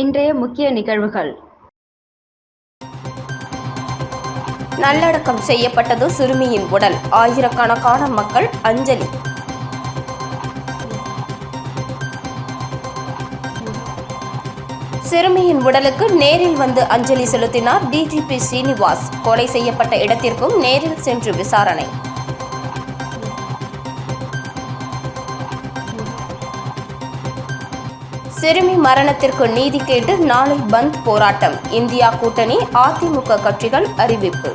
இன்றைய முக்கிய நிகழ்வுகள். நல்லடக்கம் செய்யப்பட்டது சிறுமியின் உடல். ஆயிரக்கணக்கான மக்கள் அஞ்சலி. சிறுமியின் உடலுக்கு நேரில் வந்து அஞ்சலி செலுத்தினார் டிஜிபி ஸ்ரீனிவாஸ் கொலை செய்யப்பட்ட இடத்திற்கும் நேரில் சென்று விசாரணை. சிறுமி மரணத்திற்கு நீதி கேட்டு நாளை பந்த் போராட்டம். இந்தியா கூட்டணி அதிமுக கட்சிகள் அறிவிப்பு.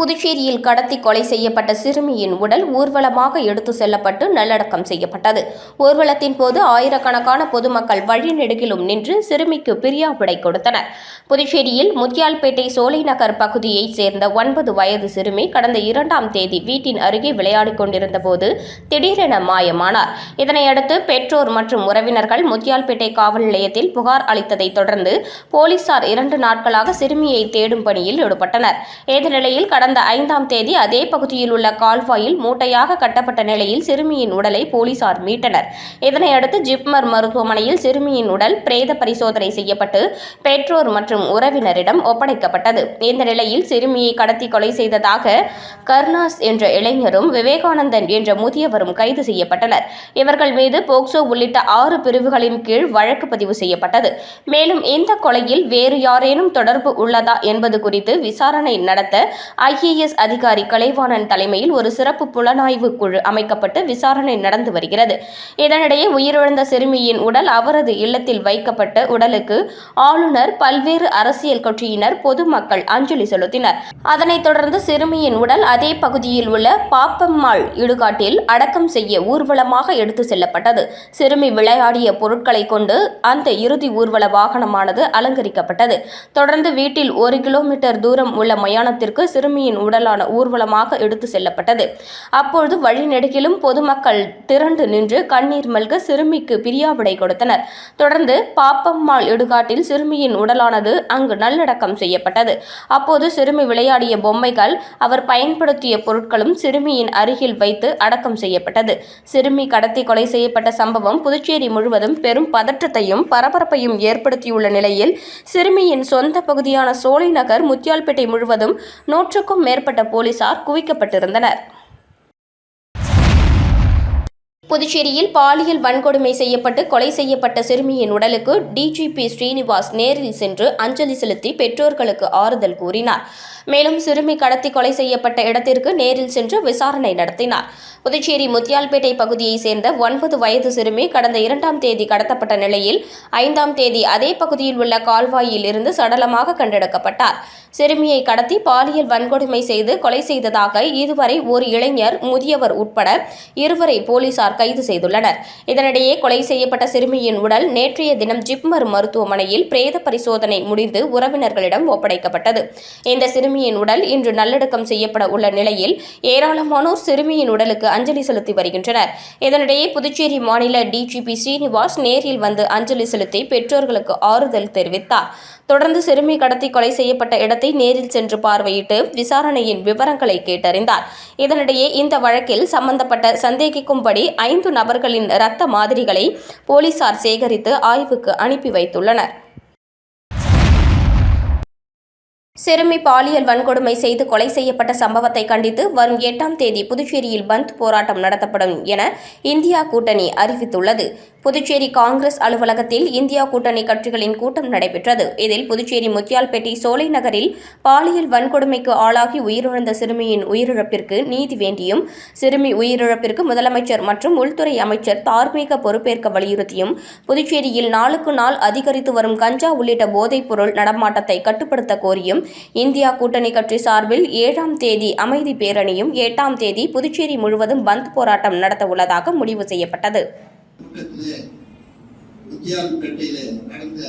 புதுச்சேரியில் கடத்தி கொலை செய்யப்பட்ட சிறுமியின் உடல் ஊர்வலமாக எடுத்து செல்லப்பட்டு நல்லடக்கம் செய்யப்பட்டது. ஊர்வலத்தின் போது ஆயிரக்கணக்கான பொதுமக்கள் வழிநெடுகிலும் நின்று சிறுமிக்கு பிரியாவிடை கொடுத்தனர். புதுச்சேரியில் முத்தியால்பேட்டை சோலை நகர் பகுதியைச் சேர்ந்த ஒன்பது வயது சிறுமி கடந்த இரண்டாம் தேதி வீட்டின் அருகே விளையாடிக் கொண்டிருந்த போது திடீரென மாயமானார். இதனையடுத்து பெற்றோர் மற்றும் உறவினர்கள் முத்தியால்பேட்டை காவல் நிலையத்தில் புகார் அளித்ததைத் தொடர்ந்து போலீசார் இரண்டு நாட்களாக சிறுமியை தேடும் பணியில் ஈடுபட்டனர். இந்த நிலையில் கடந்த ஐந்தாம் தேதி அதே பகுதியில் உள்ள கால்வாயில் மூட்டையாக கட்டப்பட்ட நிலையில் சிறுமியின் உடலை போலீசார் மீட்டனர். இதனையடுத்து ஜிப்மர் மருத்துவமனையில் சிறுமியின் உடல் பிரேத பரிசோதனை செய்யப்பட்டு பெற்றோர் மற்றும் உறவினரிடம் ஒப்படைக்கப்பட்டது. இந்த நிலையில் சிறுமியை கடத்தி கொலை செய்ததாக கர்னாஸ் என்ற இளைஞரும் விவேகானந்தன் என்ற முதியவரும் கைது செய்யப்பட்டனர். இவர்கள் மீது போக்சோ உள்ளிட்ட ஆறு பிரிவுகளின் கீழ் வழக்கு பதிவு செய்யப்பட்டது. மேலும் இந்த கொலையில் வேறு யாரேனும் தொடர்பு உள்ளதா என்பது குறித்து விசாரணை நடத்த ஐஏஎஸ் அதிகாரி கலைவாணன் தலைமையில் ஒரு சிறப்பு புலனாய்வு குழு அமைக்கப்பட்டு விசாரணை நடந்து வருகிறது. இதனிடையே உயிரிழந்த சிறுமியின் உடல் அவரது இல்லத்தில் வைக்கப்பட்ட உடலுக்கு ஆளுநர் பல்வேறு அரசியல் கட்சியினர் பொதுமக்கள் அஞ்சலி செலுத்தினர். அதனைத் தொடர்ந்து சிறுமியின் உடல் அதே பகுதியில் உள்ள பாப்பம்மாள் இடுகாட்டில் அடக்கம் செய்ய ஊர்வலமாக எடுத்து செல்லப்பட்டது. சிறுமி விளையாடிய பொருட்களை கொண்டு அந்த இறுதி ஊர்வல வாகனமானது அலங்கரிக்கப்பட்டது. தொடர்ந்து வீட்டில் ஒரு கிலோமீட்டர் தூரம் உள்ள மயானத்திற்கு சிறுமியின் உடலான ஊர்வலமாக எடுத்து செல்லப்பட்டது. அப்பொழுது வழிநெடுகிலும் பொதுமக்கள் திரண்டு நின்று கண்ணீர் மல்க சிறுமிக்கு பிரியாவிடை கொடுத்தனர். தொடர்ந்து பாப்பம்மாள் இடுகாட்டில் சிறுமியின் உடலானது அங்கு நல்லடக்கம் செய்யப்பட்டது. அப்போது சிறுமி விளையாடிய பொம்மைகள் அவர் பயன்படுத்திய பொருட்களும் சிறுமியின் அருகில் வைத்து அடக்கம் செய்யப்பட்டது. சிறுமி கடத்தி கொலை செய்யப்பட்ட சம்பவம் புதுச்சேரி முழுவதும் பெரும் பதற்றத்தையும் பரபரப்பையும் ஏற்படுத்தியுள்ள நிலையில் சிறுமியின் சொந்த பகுதியான சோலை நகர் முத்தியால்பேட்டை முழுவதும் நூற்றுக்கும் மேற்பட்ட போலீசார் குவிக்கப்பட்டிருந்தனர். புதுச்சேரியில் பாலியல் வன்கொடுமை செய்யப்பட்டு கொலை செய்யப்பட்ட சிறுமியின் உடலுக்கு டிஜிபி ஸ்ரீனிவாஸ் நேரில் சென்று அஞ்சலி செலுத்தி பெற்றோர்களுக்கு ஆறுதல் கூறினார். மேலும் சிறுமி கடத்தி கொலை செய்யப்பட்ட இடத்திற்கு நேரில் சென்று விசாரணை நடத்தினார். புதுச்சேரி முத்தியால்பேட்டை பகுதியைச் சேர்ந்த ஒன்பது வயது சிறுமி கடந்த இரண்டாம் தேதி கடத்தப்பட்ட நிலையில் ஐந்தாம் தேதி அதே பகுதியில் உள்ள கால்வாயில் இருந்து சடலமாக கண்டெடுக்கப்பட்டார். சிறுமியை கடத்தி பாலியல் வன்கொடுமை செய்து கொலை செய்ததாக இதுவரை ஒரு இளைஞர் முதியவர் உட்பட இருவரை போலீசார் கைது செய்துள்ளனர். இதனிடையே கொலை செய்யப்பட்ட சிறுமியின் உடல் நேற்றைய தினம் ஜிப்மர் மருத்துவமனையில் பிரேத பரிசோதனை முடிந்து உறவினர்களிடம் ஒப்படைக்கப்பட்டது. இந்த சிறுமி சிறுமியின் உடல் இன்று நல்லடக்கம் செய்யப்பட உள்ள நிலையில் ஏராளமானோர் சிறுமியின் உடலுக்கு அஞ்சலி செலுத்தி வருகின்றனர். இதனிடையே புதுச்சேரி மாநில டிஜிபி ஸ்ரீனிவாஸ் நேரில் வந்து அஞ்சலி செலுத்தி பெற்றோர்களுக்கு ஆறுதல் தெரிவித்தார். தொடர்ந்து சிறுமி கடத்தி கொலை செய்யப்பட்ட இடத்தை நேரில் சென்று பார்வையிட்டு விசாரணையின் விவரங்களை கேட்டறிந்தார். இதனிடையே இந்த வழக்கில் சம்பந்தப்பட்ட சந்தேகிக்கும்படி ஐந்து நபர்களின் இரத்த மாதிரிகளை போலீசார் சேகரித்து ஆய்வுக்கு அனுப்பி வைத்துள்ளனர். சிறுமி பாலியல் வன்கொடுமை செய்து கொலை செய்யப்பட்ட சம்பவத்தை கண்டித்து வரும் எட்டாம் தேதி புதுச்சேரியில் பந்த் போராட்டம் நடத்தப்படும் என இந்தியா கூட்டணி அறிவித்துள்ளது. புதுச்சேரி காங்கிரஸ் அலுவலகத்தில் இந்தியா கூட்டணி கட்சிகளின் கூட்டம் நடைபெற்றது. இதில் புதுச்சேரி முத்தியால்பேட்டை சோலை நகரில் பாலியல் வன்கொடுமைக்கு ஆளாகி உயிரிழந்த சிறுமியின் உயிரிழப்பிற்கு நீதி வேண்டியும் சிறுமி உயிரிழப்பிற்கு முதலமைச்சர் மற்றும் உள்துறை அமைச்சர் தார்மீக பொறுப்பேற்க வலியுறுத்தியும் புதுச்சேரியில் நாளுக்கு நாள் அதிகரித்து வரும் கஞ்சா உள்ளிட்ட போதைப் பொருள் நடமாட்டத்தை கட்டுப்படுத்த கோரியும் இந்தியா கூட்டணி கட்சி சார்பில் ஏழாம் தேதி அமைதி பேரணியும் எட்டாம் தேதி புதுச்சேரி முழுவதும் பந்த் போராட்டம் நடத்த உள்ளதாக முடிவு செய்யப்பட்டது. கூட்டத்திலே முத்தியால்பேட்டையில நடந்த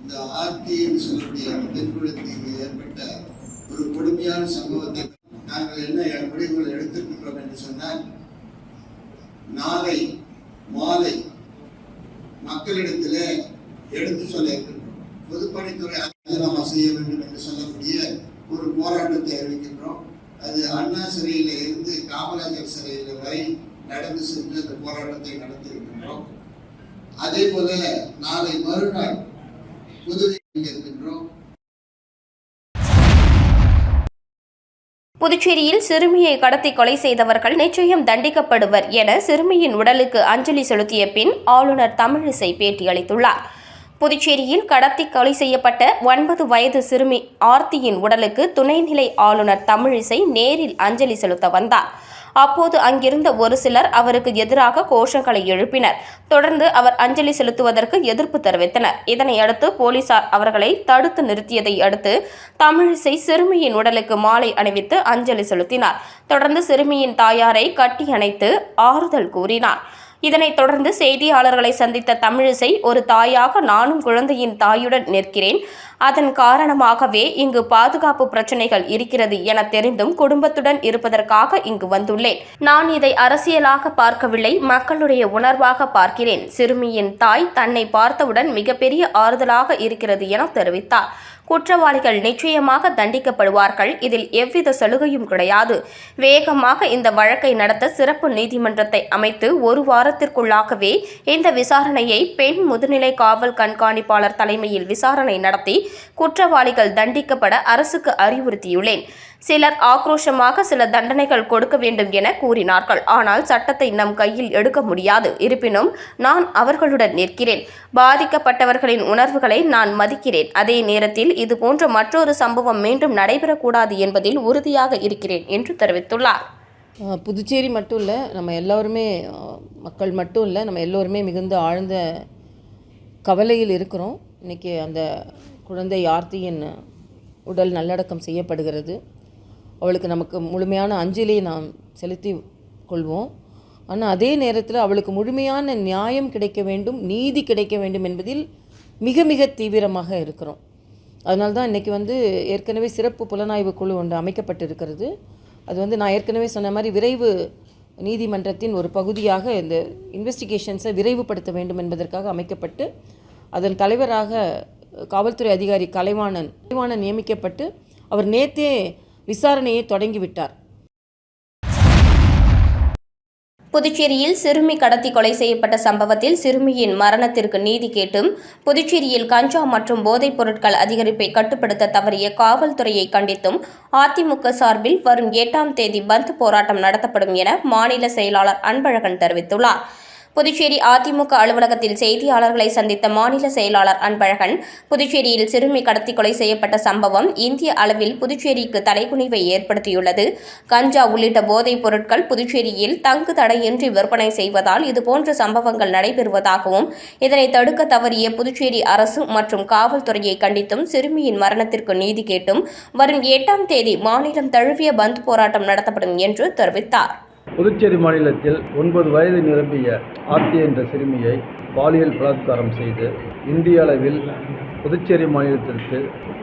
இந்த ஆர்த்தி என்று சொல்லக்கூடிய அந்த பெண் ஏற்பட்ட ஒரு கொடுமையான சம்பவத்தை நாங்கள் என்ன முடிவுகள் எடுத்திருக்கின்றோம் என்று சொன்னால் நாளை மாலை மக்களிடத்திலே எடுத்து சொல்ல இருக்கின்றோம். பொதுப்பணித்துறை ராஜினாமா செய்ய வேண்டும் என்று சொல்லக்கூடிய ஒரு போராட்டத்தை அறிவிக்கின்றோம். அது அண்ணா சிறையில இருந்து காமராஜர் சிறையில் வரை நடந்து சென்று அந்த போராட்டத்தை நடத்தியிருக்கிறோம். இருக்கின்றோம் அதே போல நாளை மறுநாள் புதுவை இருக்கின்றோம் புதுச்சேரியில் சிறுமியை கடத்தி கொலை செய்தவர்கள் நிச்சயம் தண்டிக்கப்படுவர் என சிறுமியின் உடலுக்கு அஞ்சலி செலுத்திய பின் ஆளுநர் தமிழிசை பேட்டியளித்துள்ளார். புதுச்சேரியில் கடத்தி கொலை செய்யப்பட்ட ஒன்பது வயது சிறுமி ஆர்த்தியின் உடலுக்கு துணைநிலை ஆளுநர் தமிழிசை நேரில் அஞ்சலி செலுத்த வந்தார். அப்போது அங்கிருந்த ஒரு சிலர் அவருக்கு எதிராக கோஷங்களை எழுப்பினர். தொடர்ந்து அவர் அஞ்சலி செலுத்துவதற்கு எதிர்ப்பு தெரிவித்தனர். இதனையடுத்து போலீசார் அவர்களை தடுத்து நிறுத்தியதை அடுத்து தமிழிசை சிறுமியின் உடலுக்கு மாலை அணிவித்து அஞ்சலி செலுத்தினார். தொடர்ந்து சிறுமியின் தாயாரை கட்டி அணைத்து ஆறுதல் கூறினார். இதனைத் தொடர்ந்து செய்தியாளர்களை சந்தித்த தமிழிசை ஒரு தாயாக நானும் குழந்தையின் தாயுடன் நிற்கிறேன். அதன் காரணமாகவே இங்கு பாதுகாப்பு பிரச்சனைகள் இருக்கிறது என தெரிந்தும் குடும்பத்துடன் இருப்பதற்காக இங்கு வந்துள்ளேன். நான் இதை அரசியலாக பார்க்கவில்லை மக்களுடைய உணர்வாக பார்க்கிறேன். சிறுமியின் தாய் தன்னை பார்த்தவுடன் மிகப்பெரிய ஆறுதலாக இருக்கிறது என தெரிவித்தார். குற்றவாளிகள் நிச்சயமாக தண்டிக்கப்படுவார்கள் இதில் எவ்வித சலுகையும் கிடையாது. வேகமாக இந்த வழக்கை நடத்த சிறப்பு நீதிமன்றத்தை அமைத்து ஒரு வாரத்திற்குள்ளாகவே இந்த விசாரணையை பெண் முதுநிலை காவல் கண்காணிப்பாளர் தலைமையில் விசாரணை நடத்தி குற்றவாளிகள் தண்டிக்கப்பட அரசுக்கு அறிவுறுத்தியுள்ளேன். சிலர் ஆக்ரோஷமாக சில தண்டனைகள் கொடுக்க வேண்டும் என கூறினார்கள். ஆனால் சட்டத்தை நம் கையில் எடுக்க முடியாது. இருப்பினும் நான் அவர்களுடன் நிற்கிறேன். பாதிக்கப்பட்டவர்களின் உணர்வுகளை நான் மதிக்கிறேன். அதே நேரத்தில் இது போன்ற மற்றொரு சம்பவம் மீண்டும் நடைபெறக்கூடாது என்பதில் உறுதியாக இருக்கிறேன் என்று தெரிவித்துள்ளார். புதுச்சேரி மட்டும் இல்லை நம்ம எல்லோருமே மக்கள் மட்டும் இல்லை நம்ம எல்லோருமே மிகுந்த ஆழ்ந்த கவலையில் இருக்கிறோம். இன்றைக்கி அந்த குழந்தை ஆர்த்தியின் உடல் நல்லடக்கம் செய்யப்படுகிறது. அவளுக்கு நமக்கு முழுமையான அஞ்சலியை நாம் செலுத்தி கொள்வோம். ஆனால் அதே நேரத்தில் அவளுக்கு முழுமையான நியாயம் கிடைக்க வேண்டும் நீதி கிடைக்க வேண்டும் என்பதில் மிக மிக தீவிரமாக இருக்கிறோம். அதனால தான் இன்றைக்கி வந்து ஏற்கனவே சிறப்பு புலனாய்வு குழு ஒன்று அமைக்கப்பட்டிருக்கிறது. அது வந்து நான் ஏற்கனவே சொன்ன மாதிரி விரைவு நீதிமன்றத்தின் ஒரு பகுதியாக இந்த இன்வெஸ்டிகேஷன்ஸை விரைவுபடுத்த வேண்டும் என்பதற்காக அமைக்கப்பட்டு அதன் தலைவராக காவல்துறை அதிகாரி கலைவாணன் கலைவாணன் நியமிக்கப்பட்டு அவர் நேத்தே விசாரணையை தொடங்கிவிட்டார். புதுச்சேரியில் சிறுமி கடத்தி கொலை செய்யப்பட்ட சம்பவத்தில் சிறுமியின் மரணத்திற்கு நீதி கேட்டும் புதுச்சேரியில் கஞ்சா மற்றும் போதைப் பொருட்கள் அதிகரிப்பை கட்டுப்படுத்த தவறிய காவல்துறையை கண்டித்தும் அதிமுக சார்பில் வரும் எட்டாம் தேதி பந்த் போராட்டம் நடத்தப்படும் என மாநில செயலாளர் அன்பழகன் தெரிவித்துள்ளார். புதுச்சேரி அதிமுக அலுவலகத்தில் செய்தியாளர்களை சந்தித்த மாநில செயலாளர் அன்பழகன் புதுச்சேரியில் சிறுமி கடத்தி கொலை செய்யப்பட்ட சம்பவம் இந்திய அளவில் புதுச்சேரிக்கு தலைக்குனிவை ஏற்படுத்தியுள்ளது. கஞ்சா உள்ளிட்ட போதைப் பொருட்கள் புதுச்சேரியில் தங்கு தடையின்றி விற்பனை செய்வதால் இதுபோன்ற சம்பவங்கள் நடைபெறுவதாகவும் இதனை தடுக்க தவறிய புதுச்சேரி அரசு மற்றும் காவல்துறையை கண்டித்தும் சிறுமியின் மரணத்திற்கு நீதி கேட்டும். வரும் எட்டாம் தேதி மாநிலம் தழுவிய பந்த் போராட்டம் நடத்தப்படும் என்று தெரிவித்தார். புதுச்சேரி மாநிலத்தில் ஒன்பது வயது நிரம்பிய ஆர்த்தி என்ற சிறுமியை பாலியல் பலாத்காரம் செய்து இந்திய அளவில் புதுச்சேரி மாநிலத்திற்கு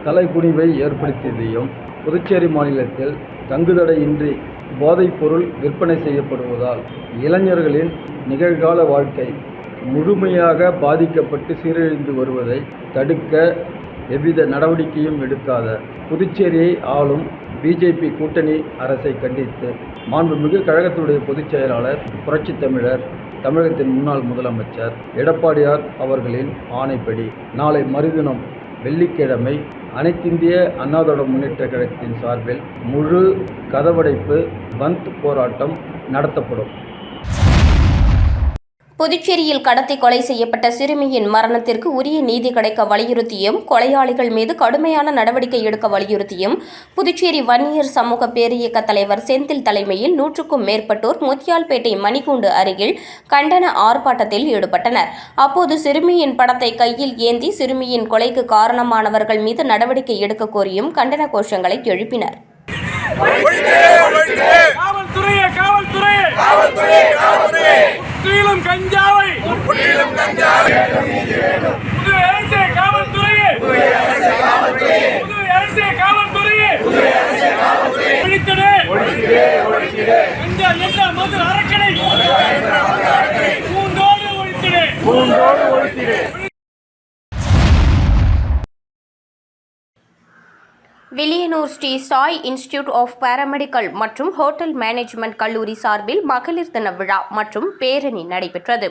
தலைகுனிவை ஏற்படுத்தியதையும் புதுச்சேரி மாநிலத்தில் தங்குதடையின்றி போதைப்பொருள் விற்பனை செய்யப்படுவதால் இளைஞர்களின் நிகழ்கால வாழ்க்கை முழுமையாக பாதிக்கப்பட்டு சீரழிந்து வருவதை தடுக்க எவ்வித நடவடிக்கையும் எடுக்காத புதுச்சேரியை ஆளும் பிஜேபி கூட்டணி அரசை கண்டித்து மாண்புமிகு கழகத்துடைய பொதுச் செயலாளர் புரட்சித் தமிழர் தமிழகத்தின் முன்னாள் முதலமைச்சர் எடப்பாடியார் அவர்களின் ஆணைப்படி நாளை மறுதினம் வெள்ளிக்கிழமை அனைத்திந்திய அண்ணாதோட முன்னேற்ற கழகத்தின் சார்பில் முழு கதவடைப்பு பந்த் போராட்டம் நடத்தப்படும். புதுச்சேரியில் கடத்தி கொலை செய்யப்பட்ட சிறுமியின் மரணத்திற்கு உரிய நீதி கிடைக்க வலியுறுத்தியும் கொலையாளிகள் மீது கடுமையான நடவடிக்கை எடுக்க வலியுறுத்தியும் புதுச்சேரி வன்னியர் சமூக பேரியக்க தலைவர் செந்தில் தலைமையில் நூற்றுக்கும் மேற்பட்டோர் முத்தியால்பேட்டை மணிக்கூண்டு அருகில் கண்டன ஆர்ப்பாட்டத்தில் ஈடுபட்டனர். அப்போது சிறுமியின் படத்தை கையில் ஏந்தி சிறுமியின் கொலைக்கு காரணமானவர்கள் மீது நடவடிக்கை எடுக்க கோரியும் கண்டன கோஷங்களை எழுப்பினர். காவல்துறை காவல்துறை முற்றிலும் கஞ்சாவை. முற்றிலும் கஞ்சாவை. புது அரசே காவல்துறையே. புது அரசே காவல்துறையே. ஒழித்திடு. கஞ்சா என்ற மது அரக்கனை பூண்டோடு ஒழித்திடு. Villianur Shri Sai institute of paramedical மற்றும் ஹோட்டல் மேனேஜ்மெண்ட் கல்லூரி சார்பில் மகளிர் தின விழா மற்றும் பேரணி நடைபெற்றது.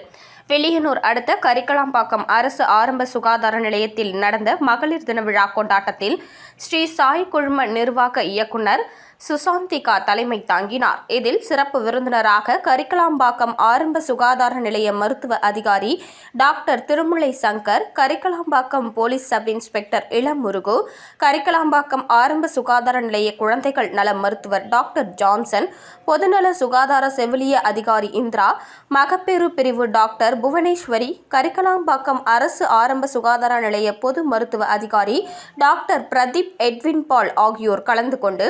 வெளியனூர் அடுத்த கரிக்கலாம்பாக்கம் அரசு ஆரம்ப சுகாதார நிலையத்தில் நடந்த மகளிர் தின விழா கொண்டாட்டத்தில் ஸ்ரீ சாய் குழும நிர்வாக இயக்குனர் சுசாந்திகா தலைமை தாங்கினார். இதில் சிறப்பு விருந்தினராக கரிக்கலாம்பாக்கம் ஆரம்ப சுகாதார நிலைய மருத்துவ அதிகாரி doctor Thirumulai Shankar Karikalambakkam police sub inspector Ilamurugu Karikalambakkam ஆரம்ப சுகாதார நிலைய குழந்தைகள் நல மருத்துவர் டாக்டர் ஜான்சன் பொதுநல சுகாதார செவிலிய அதிகாரி இந்திரா மகப்பேறு பிரிவு டாக்டர் புவனேஸ்வரி கரிக்கலாம்பாக்கம் அரசு ஆரம்ப சுகாதார நிலைய பொது மருத்துவ அதிகாரி டாக்டர் பிரதீப் எட்வின் பால் ஆகியோர் கலந்து கொண்டு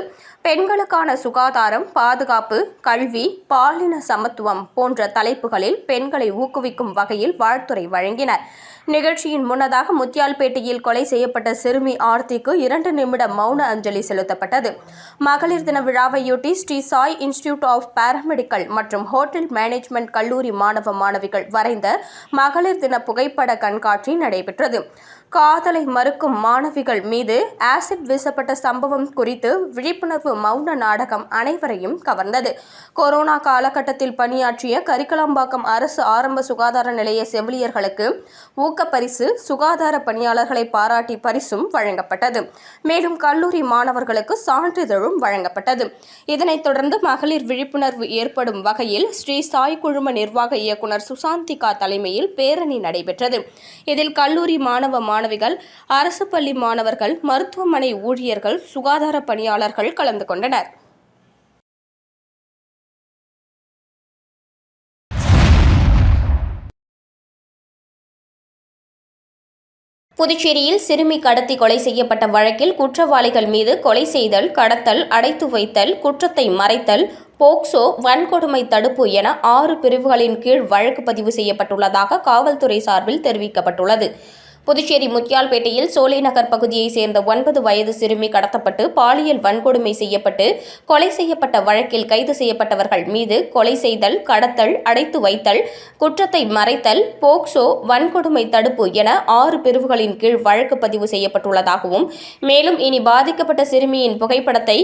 பெண்களுக்கான சுகாதாரம் பாதுகாப்பு கல்வி பாலின சமத்துவம் போன்ற தலைப்புகளில் பெண்களை ஊக்குவிக்கும் வகையில் வாழ்த்துறை வழங்கினர். நிகழ்ச்சியின் முன்னதாக முத்தியால்பேட்டையில் கொலை செய்யப்பட்ட சிறுமி ஆர்த்திக்கு இரண்டு நிமிட மௌன அஞ்சலி செலுத்தப்பட்டது. மகளிர் தின விழாவையொட்டி Shri Sai institute of paramedical மற்றும் ஹோட்டல் மேனேஜ்மெண்ட் கல்லூரி மாணவ மாணவிகள் வரைந்த மகளிர் தின புகைப்பட கண்காட்சி நடைபெற்றது. காதலை மறுக்கும் மாணவிகள் மீது ஆசிட் வீசப்பட்ட சம்பவம் குறித்து விழிப்புணர்வு மௌன நாடகம் அனைவரையும் கவர்ந்தது. கொரோனா காலகட்டத்தில் பணியாற்றிய கரிக்கலாம்பாக்கம் அரசு ஆரம்ப சுகாதார நிலைய செவிலியர்களுக்கு ஊக்கப்பரிசு சுகாதார பணியாளர்களை பாராட்டி பரிசும் வழங்கப்பட்டது. மேலும் கல்லூரி மாணவர்களுக்கு சான்றிதழும் வழங்கப்பட்டது. இதனைத் தொடர்ந்து மகளிர் விழிப்புணர்வு ஏற்படும் வகையில் ஸ்ரீ சாய் குழும நிர்வாக இயக்குனர் சுசாந்திகா தலைமையில் பேரணி நடைபெற்றது. இதில் கல்லூரி மாணவ மாணவிகள் அரசு பள்ளி மாணவர்கள் மருத்துவமனை ஊழியர்கள் சுகாதார பணியாளர்கள் கலந்து கொண்டனர். புதுச்சேரியில் சிறுமி கடத்தி கொலை செய்யப்பட்ட வழக்கில் குற்றவாளிகள் மீது கொலை செய்தல் கடத்தல் அடைத்து வைத்தல் குற்றத்தை மறைத்தல் போக்சோ வன்கொடுமை தடுப்பு என ஆறு பிரிவுகளின் கீழ் வழக்கு பதிவு செய்யப்பட்டுள்ளதாக காவல்துறை சார்பில் தெரிவிக்கப்பட்டுள்ளது. புதுச்சேரி முத்தியால்பேட்டையில் சோலைநகர் பகுதியைச் சேர்ந்த ஒன்பது வயது சிறுமி கடத்தப்பட்டு பாலியல் வன்கொடுமை செய்யப்பட்டு கொலை செய்யப்பட்ட வழக்கில் கைது செய்யப்பட்டவர்கள் மீது கொலை செய்தல் கடத்தல் அடைத்து வைத்தல் குற்றத்தை மறைத்தல் போக்சோ வன்கொடுமை தடுப்பு என ஆறு பிரிவுகளின் கீழ் வழக்கு பதிவு செய்யப்பட்டுள்ளதாகவும் மேலும் இனி பாதிக்கப்பட்ட சிறுமியின் புகைப்படத்தை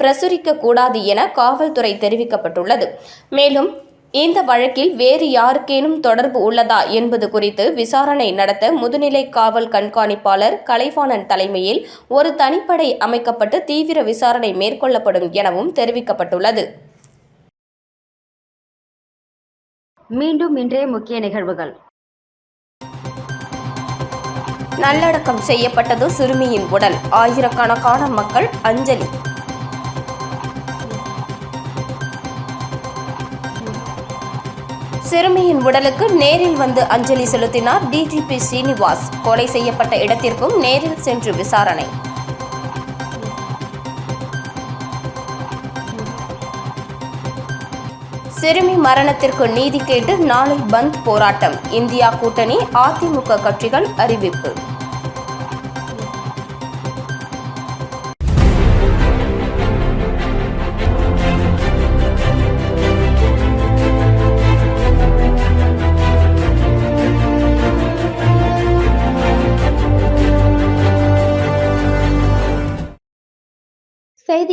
பிரசுரிக்க கூடாது என காவல்துறை தெரிவிக்கப்பட்டுள்ளது. மேலும் இந்த வழக்கில் வேறு யாருக்கேனும் தொடர்பு உள்ளதா என்பது குறித்து விசாரணை நடத்த முதுநிலை காவல் கண்காணிப்பாளர் கலைவாணன் தலைமையில் ஒரு தனிப்படை அமைக்கப்பட்டு தீவிர விசாரணை மேற்கொள்ளப்படும் எனவும் தெரிவிக்கப்பட்டுள்ளது. மீண்டும் இன்றைய முக்கிய நிகழ்வுகள். நல்லடக்கம் செய்யப்பட்டது சிறுமியின் உடல். ஆயிரக்கணக்கான மக்கள் அஞ்சலி. சிறுமியின் உடலுக்கு நேரில் வந்து அஞ்சலி செலுத்தினார் டிஜிபி சீனிவாஸ். கொலை செய்யப்பட்ட இடத்திற்கும் நேரில் சென்று விசாரணை. சிறுமி மரணத்திற்கு நீதி கேட்டு நாளை பந்த் போராட்டம். இந்தியா கூட்டணி அதிமுக கட்சிகள் அறிவிப்பு.